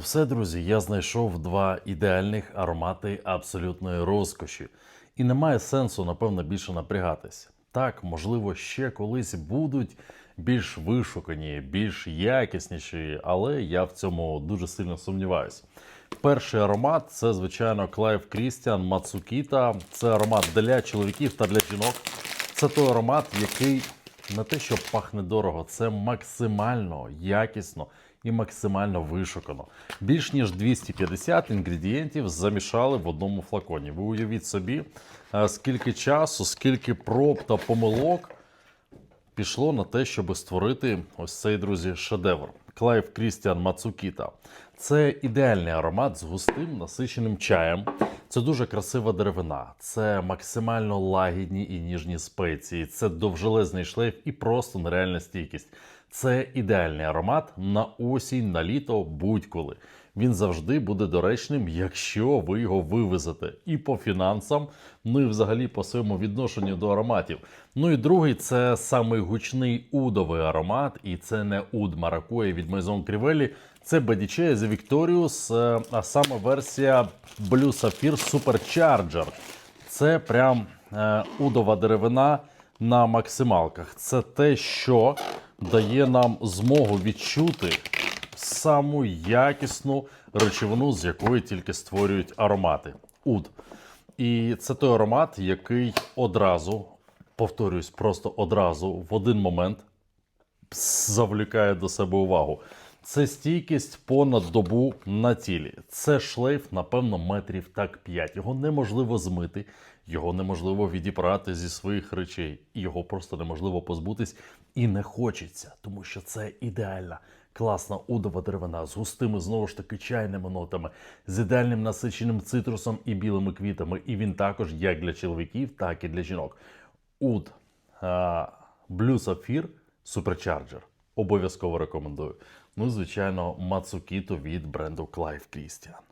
Все, друзі, я знайшов два ідеальних аромати абсолютної розкоші. І немає сенсу, напевно, більше напрягатись. Так, можливо, ще колись будуть більш вишукані, більш якісніші, але я в цьому дуже сильно сумніваюся. Перший аромат це, звичайно, Клайв Крістіан Мацукіта. Це аромат для чоловіків та для жінок. Це той аромат, який не те, що пахне дорого, це максимально якісно і максимально вишукано. Більш ніж 250 інгредієнтів замішали в одному флаконі. Ви уявіть собі, е, скільки часу, скільки проб та помилок пішло на те, щоб створити ось цей, друзі, шедевр. Клайв Крістіан Мацукіта. Це ідеальний аромат з густим насиченим чаєм. Це дуже красива деревина, це максимально лагідні і ніжні спеції, це довжелезний шлейф і просто нереальна стійкість. Це ідеальний аромат на осінь, на літо, будь-коли. Він завжди буде доречним, якщо ви його вивезете і по фінансам, ну і взагалі по своєму відношенню до ароматів. Ну і другий це самий гучний удовий аромат, і це не уд Маракуя від Maison Crivelli, це Bodyche The Victorious, е, а саме версія Blue Sapphire Supercharger. Це прям е, удова деревина на максималках. Це те, що дає нам змогу відчути саму якісну речовину, з якої тільки створюють аромати. Уд. І це той аромат, який одразу, повторюсь, просто одразу в один момент завлікає до себе увагу. Це стійкість понад добу на тілі. Це шлейф, напевно, метрів так 5. Його неможливо змити, його неможливо відібрати зі своїх речей, його просто неможливо позбутись і не хочеться, тому що це ідеальна. Класна удова деревина з густими знову ж таки чайними нотами, з ідеальним насиченим цитрусом і білими квітами. І він також як для чоловіків, так і для жінок. Уд Blue Sapphire Supercharger. Обов'язково рекомендую. Ну, звичайно, Мацукіто від бренду Clive Christian.